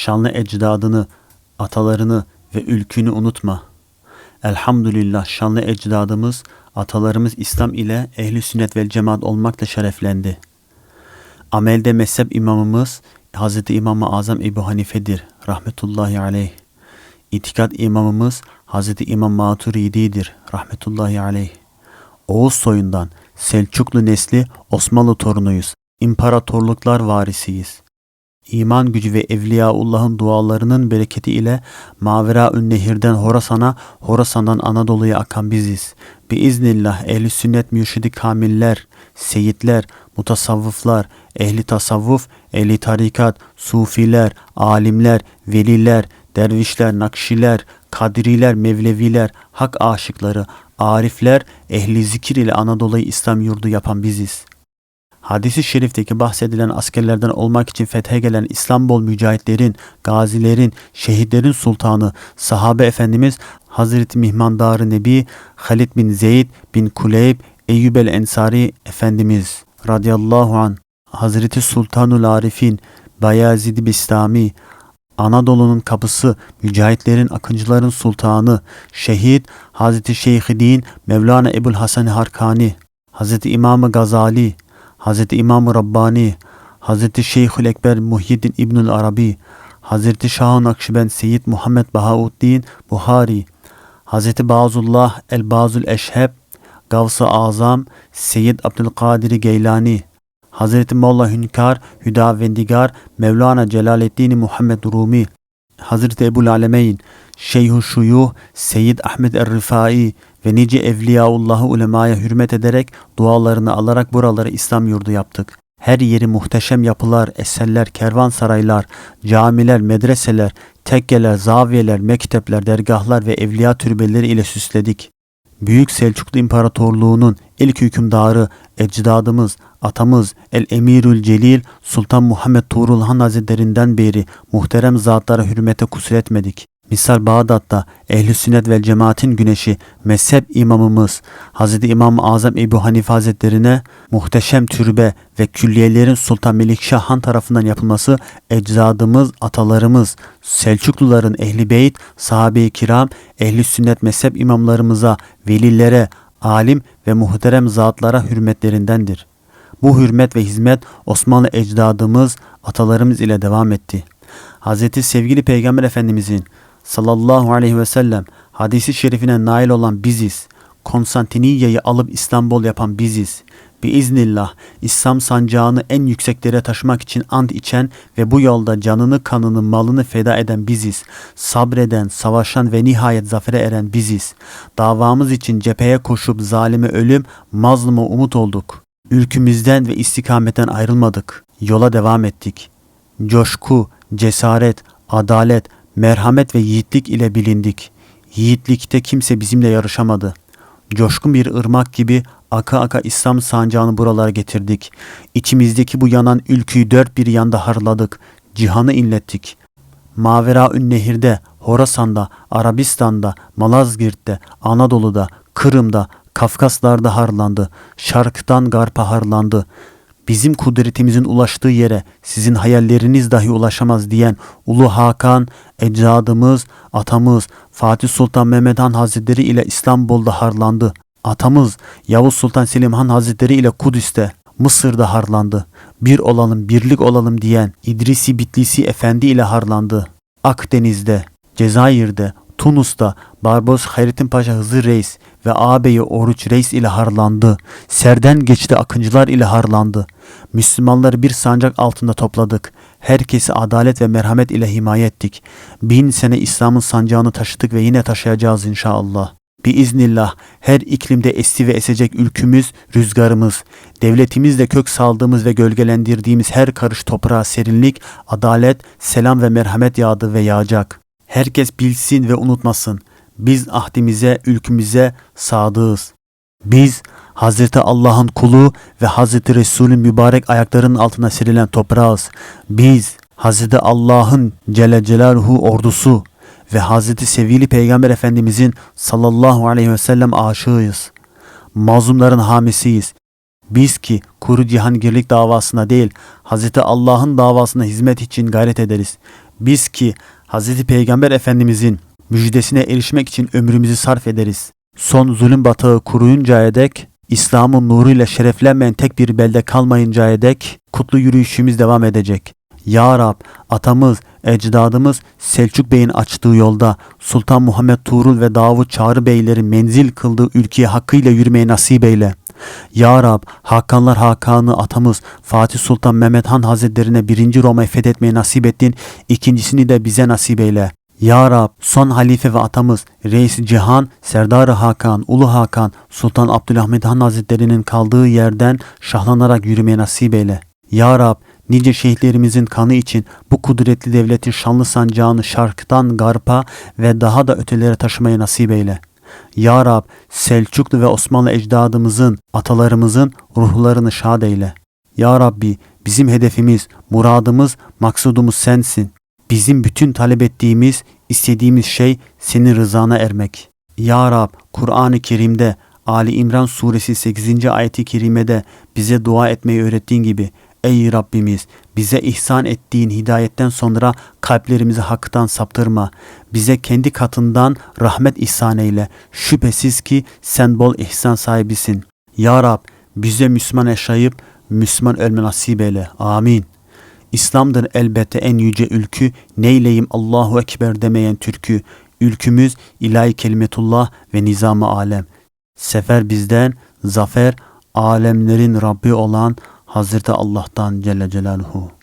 şanlı ecdadını, atalarını ve ülkünü unutma. Elhamdülillah şanlı ecdadımız, atalarımız İslam ile ehli sünnet vel cemaat olmakla şereflendi. Amelde mezhep imamımız Hz. İmam-ı Azam Ebu Hanife'dir. Rahmetullahi aleyh. İtikat imamımız Hz. İmam Maturidi'dir. Rahmetullahi aleyh. Oğuz soyundan Selçuklu nesli Osmanlı torunuyuz. İmparatorluklar varisiyiz. İman gücü ve Evliyaullah'ın dualarının bereketi ile Mavera Nehir'den Horasan'a, Horasan'dan Anadolu'ya akan biziz. Biiznillah ehli sünnet mürşidi kamiller, seyitler, mutasavvıflar, ehli tasavvuf, ehli tarikat, sufiler, alimler, veliler, dervişler, nakşiler, kadriler, mevleviler, hak aşıkları, arifler, ehli zikir ile Anadolu'yu İslam yurdu yapan biziz. Hadisi şerifteki bahsedilen askerlerden olmak için fethe gelen İstanbul mücahitlerin, gazilerin, şehitlerin sultanı, sahabe efendimiz Hazreti Mihmandar-ı Nebi Halid bin Zeyd bin Kuleyb Eyyub el Ensari Efendimiz radıyallahu an Hazreti Sultanul Arifin Bayezid Bistami Anadolu'nun kapısı, mücahitlerin, akıncıların sultanı, şehit Hazreti Şeyhidin Mevlana Ebul Hasan Harkani, Hazreti İmam Gazali, Hazreti İmam Rabbani, Hazreti Şeyhül Ekber Muhyiddin İbnül Arabi, Hazreti Şah-ı Nakşibend Seyyid Muhammed Bahauddin Buhari, Hazreti Bazullah El-Bazul Eşheb, Gavs-ı Azam Seyyid Abdülkadir Geylani, Hazreti Molla Hünkar Hüdavendigar Mevlana Celaleddin Muhammed Rumi, Hazreti Ebul Alemeyn, Şeyh-ü Şuyuh Seyyid Ahmet Er-Rifai ve nice Evliyaullah'ı ulemaya hürmet ederek dualarını alarak buraları İslam yurdu yaptık. Her yeri muhteşem yapılar, eserler, kervansaraylar, camiler, medreseler, tekkeler, zaviyeler, mektepler, dergahlar ve evliya türbeleri ile süsledik. Büyük Selçuklu İmparatorluğu'nun ilk hükümdarı, ecdadımız, atamız El Emirül Celil Sultan Muhammed Tuğrul Han Hazretlerinden beri muhterem zatlara hürmete kusur etmedik. Misal Bağdat'ta ehli sünnet vel cemaatin güneşi mezhep imamımız Hz. İmam-ı Azam Ebu Hanife Hazretlerine muhteşem türbe ve külliyelerin Sultan Melikşah Han tarafından yapılması ecdadımız, atalarımız, Selçukluların ehli beyt, sahabe-i kiram, ehli sünnet mezhep imamlarımıza, velilere, alim ve muhterem zatlara hürmetlerindendir. Bu hürmet ve hizmet Osmanlı ecdadımız, atalarımız ile devam etti. Hz. sevgili Peygamber Efendimizin sallallahu aleyhi ve sellem hadisi şerifine nail olan biziz. Konstantiniyye'yi alıp İstanbul yapan biziz. Biiznillah İslam sancağını en yükseklere taşımak için ant içen ve bu yolda canını kanını malını feda eden biziz. Sabreden, savaşan ve nihayet zafere eren biziz. Davamız için cepheye koşup zalime ölüm, mazluma umut olduk. Ülkümüzden ve istikametten ayrılmadık. Yola devam ettik. Coşku, cesaret, adalet, merhamet ve yiğitlik ile bilindik. Yiğitlikte kimse bizimle yarışamadı. Coşkun bir ırmak gibi aka aka İslam sancağını buralara getirdik. İçimizdeki bu yanan ülküyü dört bir yanda harladık. Cihanı inlettik. Mavera Nehir'de, Horasan'da, Arabistan'da, Malazgirt'te, Anadolu'da, Kırım'da, Kafkaslar'da harlandı. Şarktan garpa harlandı. Bizim kudretimizin ulaştığı yere sizin hayalleriniz dahi ulaşamaz diyen Ulu Hakan, ecdadımız, atamız Fatih Sultan Mehmet Han Hazretleri ile İstanbul'da harlandı. Atamız Yavuz Sultan Selim Han Hazretleri ile Kudüs'te, Mısır'da harlandı. Bir olalım, birlik olalım diyen İdrisi Bitlisi Efendi ile harlandı. Akdeniz'de, Cezayir'de, Tunus'ta Barbaros Hayrettin Paşa Hızır Reis ve ağabeyi Oruç Reis ile harlandı. Serden geçti akıncılar ile harlandı. Müslümanları bir sancak altında topladık. Herkesi adalet ve merhamet ile himaye ettik. Bin sene İslam'ın sancağını taşıdık ve yine taşıyacağız inşallah. Biiznillah her iklimde esti ve esecek ülkümüz, rüzgarımız, devletimizle kök saldığımız ve gölgelendirdiğimiz her karış toprağa serinlik, adalet, selam ve merhamet yağdı ve yağacak. Herkes bilsin ve unutmasın. Biz ahdimize, ülkümüze sadığız. Biz Hazreti Allah'ın kulu ve Hazreti Resul'ün mübarek ayaklarının altına serilen toprağız. Biz Hazreti Allah'ın Celle Celaluhu ordusu ve Hazreti Sevgili Peygamber Efendimizin sallallahu aleyhi ve sellem aşığıyız. Mazlumların hamisiyiz. Biz ki kuru cihangirlik davasına değil, Hazreti Allah'ın davasına hizmet için gayret ederiz. Biz ki Hz. Peygamber Efendimizin müjdesine erişmek için ömrümüzü sarf ederiz. Son zulüm batağı kuruyuncaya dek, İslam'ın nuruyla şereflenmeyen tek bir belde kalmayıncaya dek kutlu yürüyüşümüz devam edecek. Ya Rab, atamız, ecdadımız Selçuk Bey'in açtığı yolda Sultan Muhammed Tuğrul ve Davut Çağrı Beylerin menzil kıldığı ülkeye hakkıyla yürümeyi nasip eyle. Ya Rab, Hakanlar Hakanı atamız Fatih Sultan Mehmet Han Hazretlerine birinci Roma'yı fethetmeyi nasip ettin, ikincisini de bize nasip eyle. Ya Rab, son halife ve atamız Reis Cihan, Serdar-ı Hakan, Ulu Hakan, Sultan Abdülhamid Han Hazretlerinin kaldığı yerden şahlanarak yürümeyi nasip eyle. Ya Rab, nice şehitlerimizin kanı için bu kudretli devletin şanlı sancağını şarktan garpa ve daha da ötelere taşımayı nasip eyle. Ya Rab, Selçuklu ve Osmanlı ecdadımızın, atalarımızın ruhlarını şad eyle. Ya Rabbi, bizim hedefimiz, muradımız, maksudumuz sensin. Bizim bütün talep ettiğimiz, istediğimiz şey senin rızana ermek. Ya Rab, Kur'an-ı Kerim'de Ali İmran suresi 8. ayeti kerimede bize dua etmeyi öğrettiğin gibi Ey Rabbimiz bize ihsan ettiğin hidayetten sonra kalplerimizi haktan saptırma. Bize kendi katından rahmet ihsan eyle. Şüphesiz ki sen bol ihsan sahibisin. Ya Rab bize Müslüman yaşayıp Müslüman ölme nasip eyle. Amin. İslam'dır elbette en yüce ülkü, neyleyim Allahu Ekber demeyen türkü. Ülkümüz ilahi kelimetullah ve nizamı alem. Sefer bizden, zafer alemlerin Rabbi olan Hazreti Allah'tan Celle Celaluhu.